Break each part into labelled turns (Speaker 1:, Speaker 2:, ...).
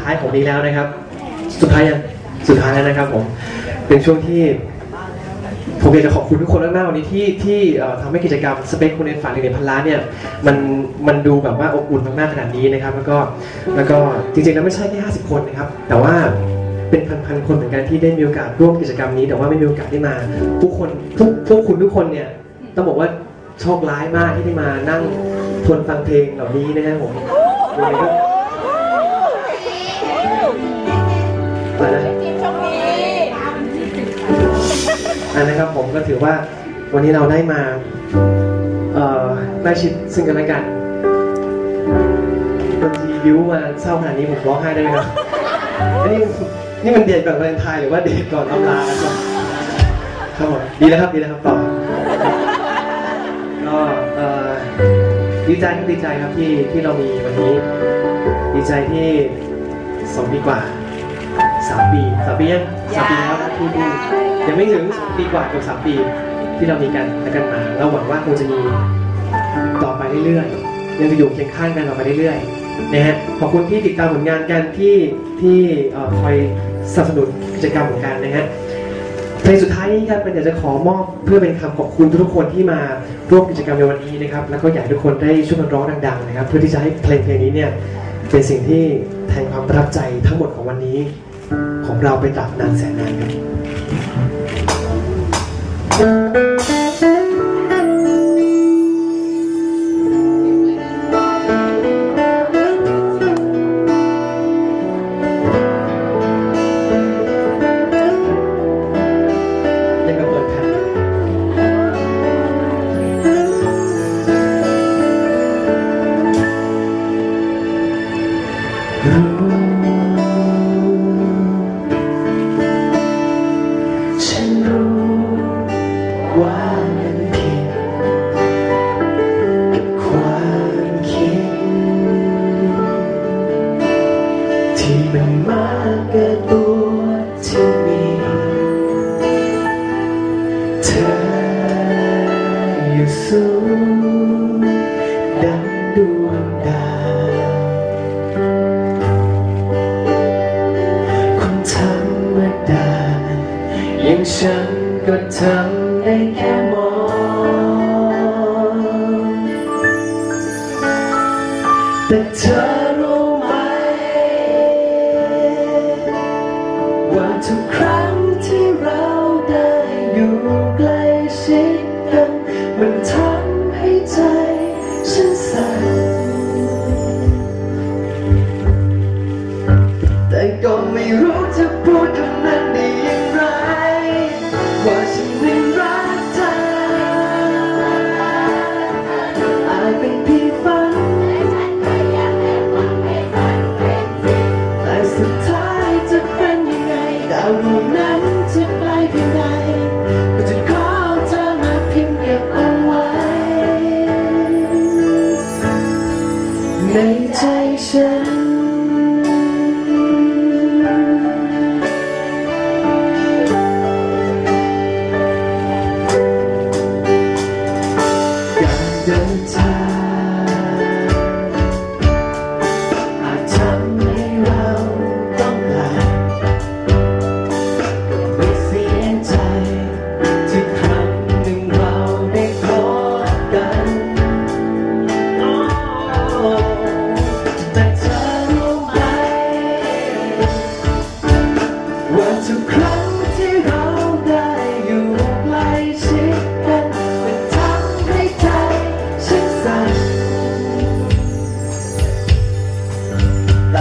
Speaker 1: ท้ายของนี้แล้วนะครับ สุดท้ายยังสุดท้ายแล้วนะครับผมเป็นช่วงที่ผมอยากจะขอบคุณทุกคนมากๆวันนี้ที่ที่ทำให้กิจกรรมสเปคคุณในฝันหนึ่งในพันล้านเนี่ยมันมันดูแบบว่าอบอุ่นมากๆขนาดนี้นะครับ แล้วก็แล้วก็จริงๆแล้วไม่ใช่แค่ 50 คนนะครับ แต่ว่าเป็นพันๆคนเหมือนกันที่ได้มีโอกาสร่วมกิจกรรมนี้ แต่ว่าไม่มีโอกาสได้มาผู้คนทุกพวกคุณทุกคนเนี่ยต้องบอกว่าโชคร้ายมากที่ได้มานั่งทนฟังเพลงเหล่านี้นะครับผม ยังไงก็อะไรนะ
Speaker 2: ทีมโชคดี
Speaker 1: อันนะครับผมก็ถือว่าวันนี้เราได้มาเอ่อใกล้ชิดซึ่งกันและกันบางทีบิวมาเศร้าขนาดนี้ผมร้องไห้ได้ไหมครับอันนี้นี่มันเดทก่อนวาเลนไทน์หรือว่าเดทก่อนอำลากันครับครับผมดีแล้วครับดีแล้วครับต่อก็เอ่อดีใจครับดีใจครับที่ที่เรามีวันนี้ ดีใจที่สองปีกว่า สามปีสามปียังสามปีแล้วนะที่ที่ยังไม่ถึงปีกว่าเกือบสามปีที่เรามีกันและกันมาเราหวังว่าคงจะมีต่อไปเรื่อยๆยังจะอยู่เคียงข้างกันต่อไปเรื่อยๆนะฮะขอบคุณที่ติดตามผลงานกันที่ที่เอ่อคอยสนับสนุนกิจกรรมของกันนะฮะเพลงสุดท้ายนี้ครับเป็นอยากจะขอมอบเพื่อเป็นคำขอบคุณทุกๆคนที่มาร่วมกิจกรรมในวันนี้นะครับ แล้วก็อยากให้ทุกคนได้ช่วยกันร้องดังๆนะครับ เพื่อที่จะให้เพลงเพลงนี้เนี่ยเป็นสิ่งที่แทนความประทับใจทั้งหมดของวันนี้ ของเราไปตราบนานแสนนานครับ เธอ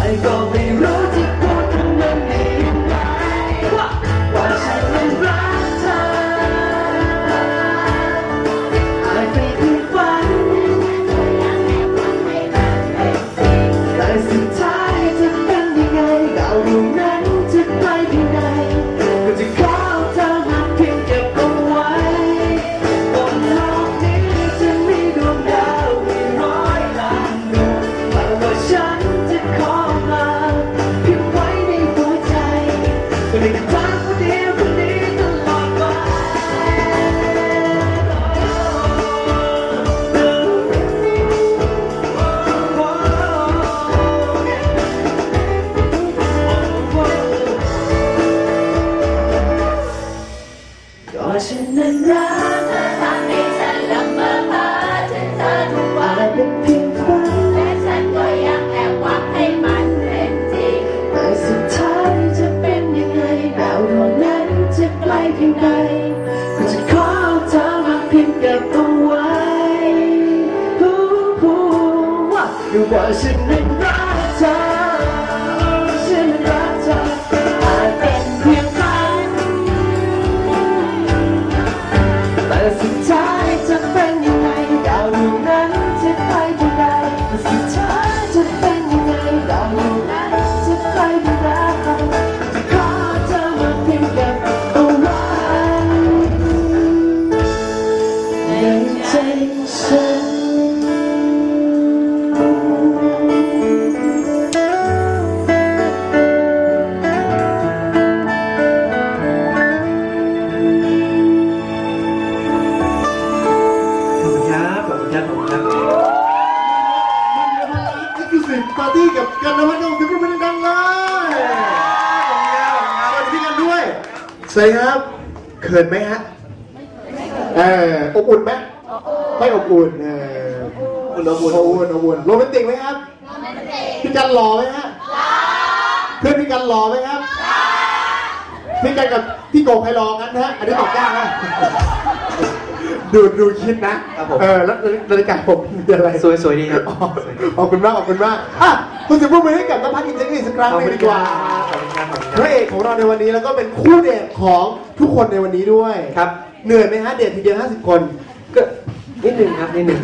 Speaker 1: แต่ก็ แต่สุ
Speaker 3: สวัสดีครับ เขินไหมฮะเอออบอุ่นไหมไม่อบอุ่นเอออุ่นอบอุ่นอบอุ่นอบอุ่นโรแมนติกไหมครับพี่กันหล่อไหมฮะเพื่อนพี่กันหล่อไหมครับพี่กันกับพี่โกใครหล่อกันนะฮะอันนี้ตอบยากนะดูดูคิดนะครับ
Speaker 1: ผม
Speaker 3: เออแล้วนาฬิกาผมมีอะไร
Speaker 1: สวยสวยดีครับ
Speaker 3: อ๋อขอบคุณมากขอบคุณมากอะ คุณจะพูดมือให้กับนภัสอินเทอร์อีกสักครั้งหนึงดีกว่า
Speaker 1: ขอบคุณครับขอบคุณ
Speaker 3: พ
Speaker 1: ครั
Speaker 3: ระเอกของเราในวันนี้แล้วก็เป็นคู่เดทของทุกคนในวันนี้ด้วย
Speaker 1: ครับ
Speaker 3: เหนื่อยไหมฮะเดททีเดียว50 คน
Speaker 1: ก็นิดนึงครับนิดนึง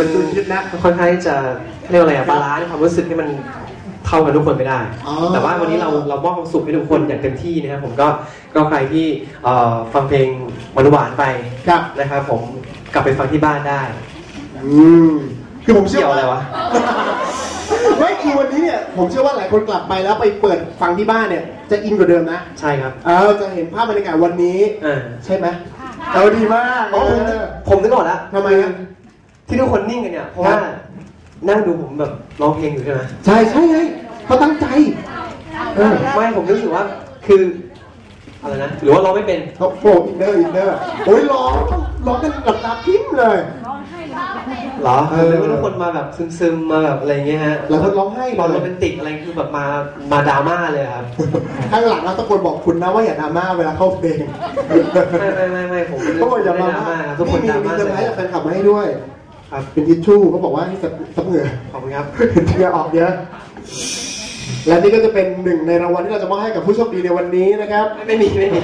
Speaker 1: มัน
Speaker 3: ดูคิดนะ
Speaker 1: ค่อนข้างที่จะเรียกว่าอะไรอะบาลานซ์ความรู้สึกให้มันเท่ากันทุกคนไม่ได้
Speaker 3: อ๋อ
Speaker 1: แต่ว่าวันนี้เราเรามอบความสุขให้ทุกคนอย่างเต็มที่นะครับผมก็ก็ใครที่เอ่อฟังเพลงหวานๆไป
Speaker 3: ครับ
Speaker 1: นะครับผมกลับไปฟังที่บ้านได้
Speaker 3: อืมคือผมเชื่อ
Speaker 1: เกี่ยวอะไรวะ
Speaker 3: ไม่ คือวันนี้เนี่ย ผมเชื่อว่าหลายคนกลับไปแล้วไปเปิดฟังที่บ้านเนี่ย จะอินกว่าเดิมนะ
Speaker 1: ใช่ครับ
Speaker 3: เออจะเห็นภาพบรรยากาศวันนี้
Speaker 1: เออ
Speaker 3: ใช่ไหมเอาดีมาก
Speaker 1: อ๋อผม
Speaker 3: เออ
Speaker 1: ผมนึกออกแล้ว
Speaker 3: ทำไมครับ
Speaker 1: ที่ทุกคนนิ่งกันเนี่ย เพราะ
Speaker 3: ครั
Speaker 1: ว่า
Speaker 3: บ
Speaker 1: นั่งดูผมแบบร้องเพลงอยู่ใช่ไหม
Speaker 3: ใช่ใช่ไงเขาตั้งใจ เออ
Speaker 1: ไม่ผมรู้สึกว่า คือ อะไรนะหรือว่าร้องไม่เป็น
Speaker 3: เขาโฟกอินเนอร์อินเนอร์โอ้ยร้องร้องกันกับตาพิมพ์เลย
Speaker 1: เหรอ
Speaker 3: เอ
Speaker 1: เอ
Speaker 3: อ
Speaker 1: อทุกคนมาแบบซึมๆมาแบบอะไรเงี้ยฮะ
Speaker 3: แล้วคนร้องไห้
Speaker 1: ตอน
Speaker 3: เล
Speaker 1: โร
Speaker 3: ย
Speaker 1: แมนติกอะไรคือแบบมามาดราม่าเลยครับ
Speaker 3: ข้างหลังเราตะโกนบอกคุณนะว่าอย่าดราม่าเวลาเข้าเพลง
Speaker 1: ไม่ไม่ไม่ไม่ผมไม่
Speaker 3: เขาบอกอย่า
Speaker 1: ได้
Speaker 3: ดรา
Speaker 1: ดรา
Speaker 3: ม่า
Speaker 1: ม่าครับทุกคน
Speaker 3: มี
Speaker 1: ดรา
Speaker 3: มี
Speaker 1: ม่า
Speaker 3: เซอร์ไพรส์จากแฟนคลับมาให้ด้วย
Speaker 1: ครับ
Speaker 3: เป็นทิชชู่เขาบอกว่าให้ซับซับเหงื่อ
Speaker 1: ขอบคุณครับ
Speaker 3: เหงื่อออกเยอะ และนี่ก็จะเป็นหนึ่งในรางวัลที่เราจะมอบให้กับผู้โชคดีในวันนี้นะครับ
Speaker 1: ไม่มีไม่มี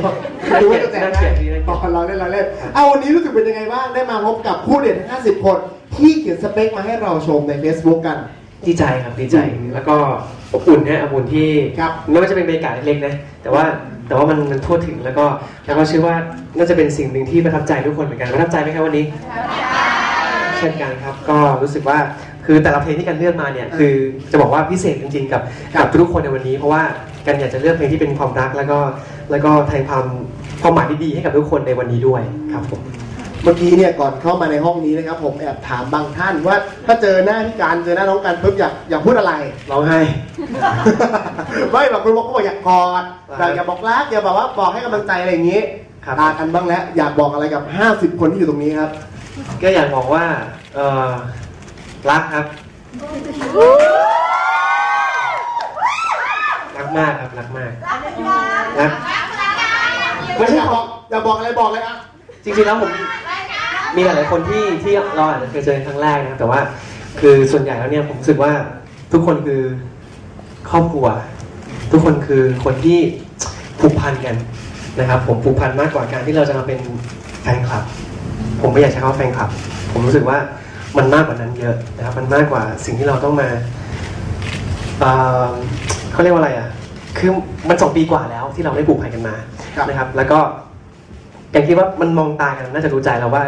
Speaker 3: ดูว่าจะแจก
Speaker 1: น่า
Speaker 3: ได้
Speaker 1: เกลียดดีนะ
Speaker 3: ต่อเราเล่นเราเล่นเอาวันนี้รู้สึกเป็นยังไงบ้างได้มาพบกับผู้เด่น50 คน ที่เขียนสเปคมาให้เราชมใน Facebook กัน
Speaker 1: ดีใจครับดีใจแล้วก็อบอุ่นนะอบอุ่นที่
Speaker 3: ครับ
Speaker 1: ไม่ว่าจะเป็นบรรยากาศเล็กๆนะแต่ว่าแต่ว่ามันมันทั่วถึงแล้วก็แล้วก็เชื่อว่าน่าจะเป็นสิ่งหนึ่งที่ประทับใจทุกคนเหมือนกันประทับใจไหมครับวันนี้ เช่นกันครับก็รู้สึกว่าคือแต่ละเพลงที่กันเลือกมาเนี่ยคือจะบอกว่าพิเศษจริงๆกับกับทุกคนในวันนี้ เพราะว่ากันอยากจะเลือกเพลงที่เป็นความรักแล้วก็แล้วก็แทนความความหมายที่ดีให้กับทุกคนในวันนี้ด้วยครับผม
Speaker 3: เมื่อกี้เนี่ยก่อนเข้ามาในห้องนี้นะครับ ผมแอบถามบางท่านว่าถ้าเจอหน้าพี่การเจอหน้าน้องการปุ๊บอยากอยากพูดอะไร
Speaker 1: ร้องไห้
Speaker 3: ไม่บางคนบอกเขาบอกอยากกอดอยากอยากบอกรักอยากบอกว่าบอกให้กำลังใจอะไรอย่างนี้
Speaker 1: ครับ
Speaker 3: ตากันบ้างแล้วอยากบอกอะไรกับ 50 คนที่อยู่ตรงนี้ครับ
Speaker 1: ก็อยากบอกว่าเออรักครับ รักมากครับรักมากรัก
Speaker 3: ไม่ใช่บอกอยากบอกอะไรบอกเลยอะ
Speaker 1: จริงๆแล้วผมมีหลายๆคนที่ที่เราอาจจะเคยเจอครั้งแรกนะครับแต่ว่า คือส่วนใหญ่แล้วเนี่ยผมรู้สึกว่าทุกคนคือครอบครัว ทุกคนคือคนที่ผูกพันกันนะครับ ผมผูกพันมากกว่าการที่เราจะมาเป็นแฟนคลับ ผมไม่อยากใช้คำว่าแฟนคลับ ผมรู้สึกว่ามันมากกว่านั้นเยอะนะครับ มันมากกว่าสิ่งที่เราต้องมาเอ่อเขาเรียกว่าอะไรอะ คือมันสองปีกว่าแล้วที่เราได้ผูกพันกันมา
Speaker 3: ครับ
Speaker 1: นะครับ แล้วก็อย่างคิดว่ามันมองตากันน่าจะรู้ใจแล้วว่า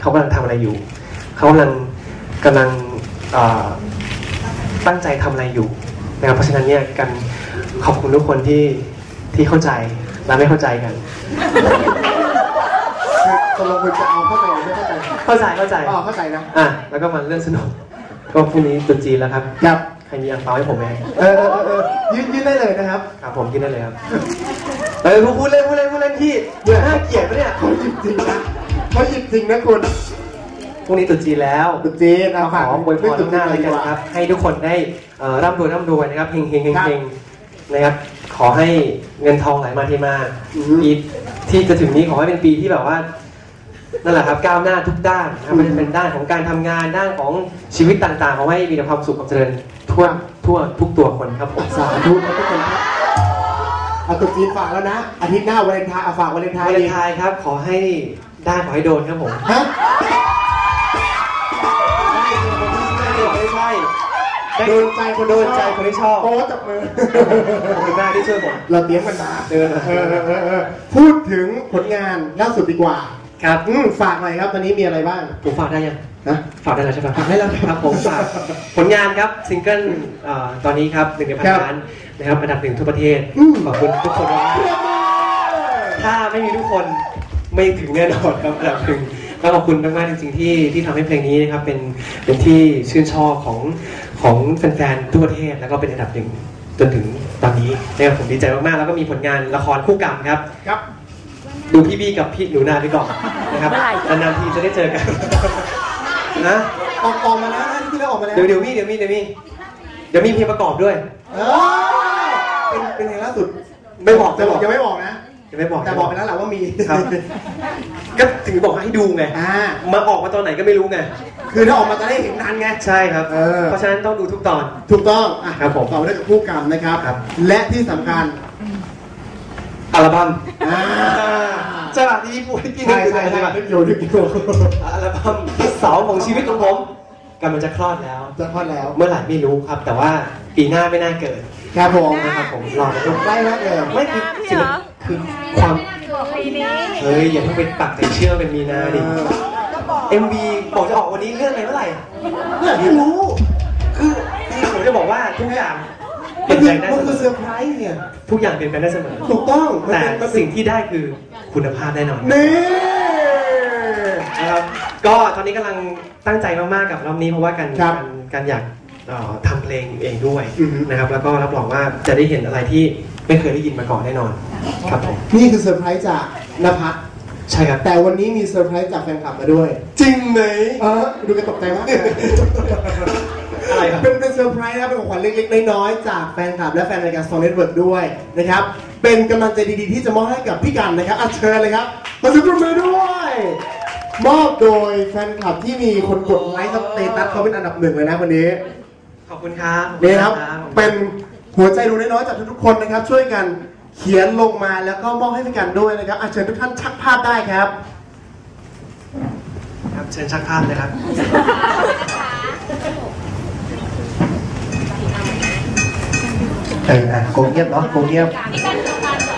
Speaker 1: เขากำลังทำอะไรอยู่ เขากำลังกำลังเอ่อตั้งใจทำอะไรอยู่นะครับเพราะฉะนั้นเนี่ยกันขอบคุณทุกคนที่ที่เข้าใจและไม่เข้าใจกัน
Speaker 3: คือตกลงคุณจะเอาเข้าใจหรือไม่เข้าใจ
Speaker 1: เข้าใจเข้าใจ
Speaker 3: อ๋อเข้าใจนะ
Speaker 1: อะแล้วก็มาเรื่องสนุกก็พรุ่งนี้ตรุษจีนแล้วครับ
Speaker 3: ครับ
Speaker 1: ใครมีอังเปาให้ผมไหม
Speaker 3: เออเออเออเออยืนยืนได้เลยนะครับ
Speaker 1: ครับผมกินได้เลยครับเออพูดเล่นพูดเล่นพูดเล่นพี่เบื่อน่าเกลียดปะเนี่ย
Speaker 3: เขาหยิบจริงนะเขาหยิบจริงนะคุณ
Speaker 1: พรุ่งนี้ตรุษจีนแล้ว
Speaker 3: ตุ๊จีนเอา
Speaker 1: ข
Speaker 3: ฝาก
Speaker 1: ออวยพรล่วงหน้าเลยกันครับ ให้ทุกคนได้เอ่อร่ำรวยร่ำรวยนะครับเฮงเฮงเฮงเฮง นะครับ ขอให้เงินทองไหลมาเทมาปีที่จะถึงนี้ขอให้เป็นปีที่แบบว่านั่นแหละครับก้าวหน้าทุกด้านนะครับไม่ว่าจะเป็นด้านของการทำงานด้านของชีวิตต่างๆขอให้มีแต่ความสุขความเจริญทั่วทั่วทุกตัวคนครับผม
Speaker 3: สาธุครับทุกคนครับเอาตุ๊จีนฝากแล้วนะอาทิตย์หน้าวาเลนไทน์เอาฝากวาเลนไท
Speaker 1: วา
Speaker 3: น์
Speaker 1: เล
Speaker 3: ดี
Speaker 1: นไทน์ครับ ขอให้ได้ขอให้โดนครับผม
Speaker 3: ฮะ โดนใจคน
Speaker 1: โดนใจคนที่ชอบ
Speaker 3: โอ้จับมือ
Speaker 1: ขอบคุณมากที่ช่วยผม
Speaker 3: เราเตรียมกันมา
Speaker 1: เออ
Speaker 3: เออเออเออเออพูดถึงผลงานล่าสุดดีกว่า
Speaker 1: ครับ
Speaker 3: อืมฝากหน่อยครับตอนนี้มีอะไรบ้าง
Speaker 1: ผมฝากได้ยัง
Speaker 3: นะ
Speaker 1: ฝากได้แล้วใช่ปะ
Speaker 3: ฝากได้แล้วครับ
Speaker 1: ครับผมฝากผลงานครับซิงเกิลเอ่อตอนนี้ครับหนึ่งในพัน
Speaker 3: ครับ
Speaker 1: ล้านนะครับอันดับหนึ่งทั่วประเทศ
Speaker 3: อืม
Speaker 1: ขอบคุณทุกคนมากถ้าไม่มีทุกคนไม่ถึงแน่นอนครับอันดับหนึ่ง ก็ขอบคุณมากๆจริงๆที่ที่ทำให้เพลงนี้นะครับเป็นเป็นที่ชื่นชอบของของแฟนๆทั่วประเทศแล้วก็เป็นอันดับหนึ่งจนถึงตอนนี้นะครับผมดีใจมากๆแล้วก็มีผลงานละครคู่กรรมครับ
Speaker 3: ครับ
Speaker 1: ดูพี่บี้กับพี่หนูนาไปก่อนนะครับนานๆทีจะได้เจอกันนะ
Speaker 3: ออกออกมาแล้วนะที่เราออกมาแล้ว
Speaker 1: เดี๋ยวเดี๋ยวมีเดี๋ยวมีเดี๋ยวมีเดี๋ยวมีเพลงประกอบด้วย
Speaker 3: เออเป็นเป็นเพลงล่าสุด
Speaker 1: ไม่บอก
Speaker 3: จะบอกยังไม่บอกนะ
Speaker 1: ยังไม่บอก
Speaker 3: แต่บอกไปแล้วแหละว่ามี
Speaker 1: ครับ ก็ถึงบอกให้ดูไง
Speaker 3: อ่า
Speaker 1: มาออกมาตอนไหนก็ไม่รู้ไง
Speaker 3: คือถ้าออกมาจะได้เห็นนานไง
Speaker 1: ใช่ครับ
Speaker 3: เออ
Speaker 1: เพราะฉะนั้นต้องดูทุกตอน
Speaker 3: ถูกต้องอะ
Speaker 1: ครับผม
Speaker 3: ต่อไปด้วยกับผู้กรรมนะครับ
Speaker 1: ครับ
Speaker 3: และที่สำคัญ
Speaker 1: อัลบั้ม
Speaker 3: อ่า
Speaker 1: ใช่ป่ะที่พูดที่
Speaker 3: ใช่
Speaker 1: นึก
Speaker 3: ใช่
Speaker 1: ถึง
Speaker 3: ใช่
Speaker 1: ใช่ป่ะ
Speaker 3: นึกอยู่นึกอยู่
Speaker 1: อัลบั้มที่สองของชีวิตของผมกำลังจะคลอดแล้ว
Speaker 3: จะพอดแล้ว
Speaker 1: เมื่อไหร่ไม่รู้ครับ แต่ว่าปีหน้าไม่น่าเกิด
Speaker 3: ครับผม
Speaker 1: นะครับผมรอนะลูก
Speaker 3: ใกล้แล้วเกิน
Speaker 1: ไม่คือศิลป คือความ
Speaker 4: ปีนี้
Speaker 1: เฮ้ยอย่าเพิ่งไปปักใจเชื่อเป็นมีนาดิ MV บอกจะออกวันนี้เรื่องอะไรเมื่อไหร่
Speaker 3: เนี่ยไม่รู้
Speaker 1: คือคือผมจะบอกว่าทุกอย่างเป
Speaker 3: มั
Speaker 1: ลี่
Speaker 3: น
Speaker 1: ยน
Speaker 3: คือ
Speaker 1: แปลงได้
Speaker 3: มัน
Speaker 1: เส
Speaker 3: คือ
Speaker 1: ม
Speaker 3: เซอ
Speaker 1: อ
Speaker 3: ร์ไพรส์เนี่ย
Speaker 1: ทุกอย่างเปลี่ยนแปลงได้เสมอ
Speaker 3: ถูกต้อง
Speaker 1: แต่
Speaker 3: มันเป็น
Speaker 1: สิ่งที่ได้คือคุณภาพแน่นอน
Speaker 3: นี่
Speaker 1: นะครับก็ตอนนี้กำลังตั้งใจมากๆกับรอบนี้เพราะว่าการ
Speaker 3: ครับ
Speaker 1: การการอยากเอ่อทำเพลงเองด้วย
Speaker 3: อือฮึ
Speaker 1: นะครับ แล้วก็รับรองว่าจะได้เห็นอะไรที่ ไม่เคยได้ยินมาก่อนแน่นอน ครับผม
Speaker 3: นี่คือเซอร์ไพรส์จากนภัส
Speaker 1: ใช่ครับ
Speaker 3: แต่วันนี้มีเซอร์ไพรส์จากแฟนคลับมาด้วย
Speaker 1: จริงไหม
Speaker 3: เออดูกันตกใจมากเลย
Speaker 1: อะไรครับ
Speaker 3: เป็นเป็นเซอร์ไพรส์นะครับเป็นของขวัญเล็กๆน้อยๆจากแฟนคลับ และแฟนรายการ Song Network ด้วยนะครับ เป็นกำลังใจดีๆที่จะมอบให้กับพี่กันนะครับอัญเชิญเลยครับมาถึงปรบมือด้วยมอบโดยแฟนคลับที่มีคนกดไลค์สเตตัสเขาเป็นอันดับหนึ่งเลยนะวันนี้
Speaker 1: ขอบคุณครับ
Speaker 3: นี่ครับ
Speaker 1: ขอณ
Speaker 3: เป็น หัวใจดวงน้อยๆจากทุกๆคนนะครับ ช่วยกันเขียนลงมาแล้วก็มอบให้พี่กันด้วยนะครับอัญเชิญทุกท่านชักภาพได้ครับ
Speaker 1: ครับเชิญชักภาพเลยครับ
Speaker 3: เอออะโกเงียบเนาะโกเงียบ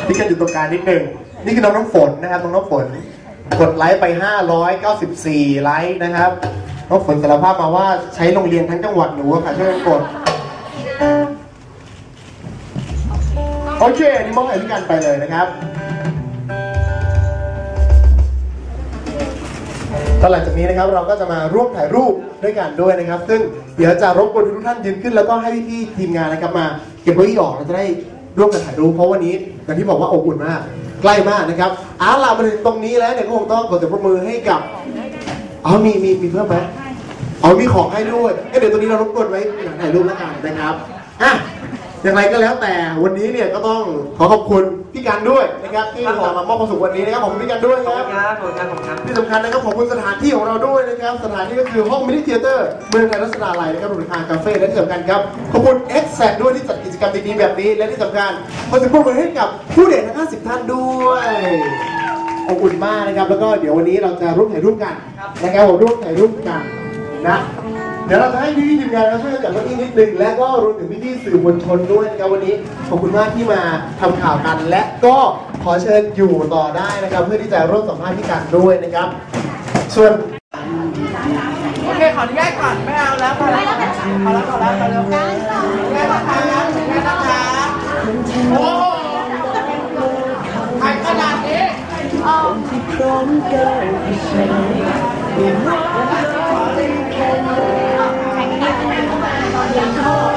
Speaker 3: พี่กันอยู่ตรงกลางนิดหนึ่งนี่คือน้องน้ำฝนนะครับน้องน้ำฝน กดไลค์ไป 594 ไลค์นะครับน้องฝนสารภาพมาว่าใช้โรงเรียนทั้งจังหวัดหนูอะค่ะช่วยกันกดโอเคอันนี่มอบให้พี่กันไปเลยนะครับตอนหลังจากนี้นะครับเราก็จะมาร่วมถ่ายรูปด้วยกันด้วยนะครับ ซึ่งเดี๋ยวจะรบกวนทุกท่านยืนขึ้น แล้วก็ให้พี่ทีมงานนะครับมาเก็บเก้าอี้ออกเราจะได้ร่วมกันถ่ายรูปเพราะวันนี้อย่างที่บอกว่าอบอุ่นมาก ใกล้มากนะครับเอาล่ะมาถึงตรงนี้แล้วเนี่ยก็คงต้องขอเสียงปรบมือให้กับเอามีมีมีเพิ่มไหมเอามีของให้ด้วยเดี๋ยวตัวนี้เรารบกวนไว้ถ่ายรูปแล้วกันนะครับอะ อย่างไรก็แล้วแต่วันนี้เนี่ยก็ต้องขอขอบคุณพี่กันด้วยนะครับที่
Speaker 1: ครับผม
Speaker 3: มามอบความสุขวันนี้นะครับขอบคุณพี่กันด้วย
Speaker 1: ขอบ
Speaker 3: ค
Speaker 1: คุ
Speaker 3: รับ
Speaker 1: ณครับขอบคุณครับขอบคุณครับ
Speaker 3: ที่สำคัญนะครับขอบคุณสถานที่ของเราด้วยนะครับ สถานที่ก็คือห้องมินิเทเตอร์เมืองไทยรัศดาลัยนะครับรวมถึงอาร์คาเฟ่และที่สำคัญครับขอบคุณ X แซด้วยที่จัดกิจกรรมดีๆแบบนี้ และที่สำคัญขอเสียงปรบมือให้กับผู้เด่นทั้ง 50 ท่านด้วยอบอุ่นมากนะครับ แล้วก็เดี๋ยววันนี้เราจะร่วมถ่ายรูปกันนะครับผมร่วมถ่ายรูปกันนะ เดี๋ยวเราจะให้พี่ๆทีมงานเราช่วยกันจัดเก้าอี้นิดนึงและก็รวมถึงพี่ๆสื่อมวลชนด้วยนะครับวันนี้ขอบคุณมากที่มาทำข่าวกัน และก็ขอเชิญอยู่ต่อได้นะครับ เพื่อที่จะร่วมสัมภาษณ์พี่กันด้วยนะครับ ส่วน
Speaker 2: โอเคขออนุญาตก่อนไม่เอาแล้วพอแล้วพอแล้วพอแล้วพอแล้วพอแล้วแม่นะคะแม่นะคะโอ้โหใครขนาดนี้ 两个